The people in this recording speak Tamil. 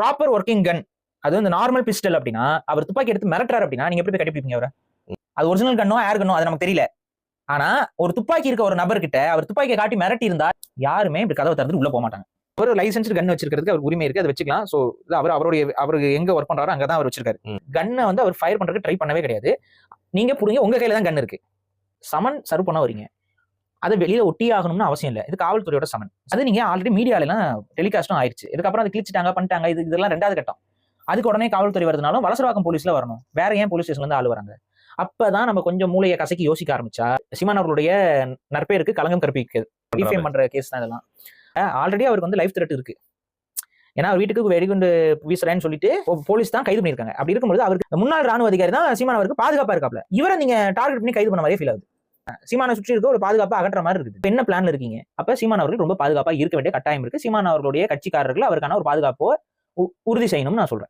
ப்ராப்பர் ஒர்க்கிங் கன் அது வந்து நார்மல் பிஸ்டல் அப்படின்னா அவர் துப்பாக்கி எடுத்து மிரட்டுறாரு அப்படின்னா நீங்க எப்படி போய் கண்டுபிடிப்பீங்க அவரை? அது ஒரிஜினல் கன்னோ ஏர் கன்னோ அது நமக்கு தெரியல. ஆனா ஒரு துப்பாக்கி இருக்க ஒரு நபர்கிட்ட அவர் துப்பாக்கியை காட்டி மிரட்டி இருந்தா யாருமே இப்படி கதவை திறந்து உள்ள போக மாட்டாங்க. ஒரு லைசன்ஸ் கன் வச்சிருக்கிறதுக்கு அவர் உரிமை இருக்கு அதை வச்சுக்கலாம். சோ அவர் அவருடைய அவருக்கு எங்க ஒர்க் பண்றாரோ அங்கதான் அவர் வச்சிருக்காரு. கன்னை வந்து அவர் ஃபயர் பண்றதுக்கு ட்ரை பண்ணவே கிடையாது. நீங்க புரியுங்க உங்க கையில தான் கன் இருக்கு. சமன் சர்வ் பண்ண வரீங்க அதை வெளியில ஒட்டி ஆகணும்னு அவசியம் இல்லை. இது காவல்துறையோட சமன். அது நீங்க ஆல்ரெடி மீடியால டெலிகாஸ்டும் ஆயிடுச்சு. இதுக்கப்புறம் அது கிழிச்சிட்டாங்க பண்ணிட்டாங்க இது இதெல்லாம் ரெண்டாவது கட்டம். அதுக்கு உடனே காவல்துறை வருதுனாலும் வலசரவாக்கம் போலீஸ்ல வரணும். வேற ஏன் போலீஸ் ஸ்டேஷன்ல இருந்து ஆள் வராங்க? அப்பதான் நம்ம கொஞ்சம் மூளையை கசக்கி யோசிக்க ஆரம்பிச்சா சிமான் அவர்களுடைய நற்பெயருக்கு களங்கம் கற்பிக்கிறது டிஃபேம் பண்ற கேஸ் தான் இதெல்லாம். ஆல்ரெடி அவருக்கு வந்து லைஃப் த்ரெட் இருக்கு. ஏன்னா அவர் வீட்டுக்கு வெடிகுண்டு வீசுறேன்னு சொல்லிட்டு போலீஸ் தான் கைது பண்ணிருக்காங்க அப்படி இருக்கும்போது அவருக்கு முன்னாள் ராணுவ அதிகாரி தான் சீமான் அவருக்கு பாதுகாப்பா இருக்காப்ல. இவரை நீங்க டார்கெட் பண்ணி கைது பண்ண மாதிரியே ஃபீல் ஆகுது. சீமானை சுற்றி இருக்க ஒரு பாதுகாப்பா அகற்ற மாதிரி இருக்குது. என்ன பிளான்ல இருக்கீங்க? அப்ப சீமான் அவர்கள் ரொம்ப பாதுகாப்பா இருக்க வேண்டிய கட்டாயம் இருக்கு. சீமான் அவர்களுடைய கட்சிக்காரர்கள் அவருக்கான ஒரு பாதுகாப்போ உ- உறுதி செய்யணும்னு நான் சொல்றேன்.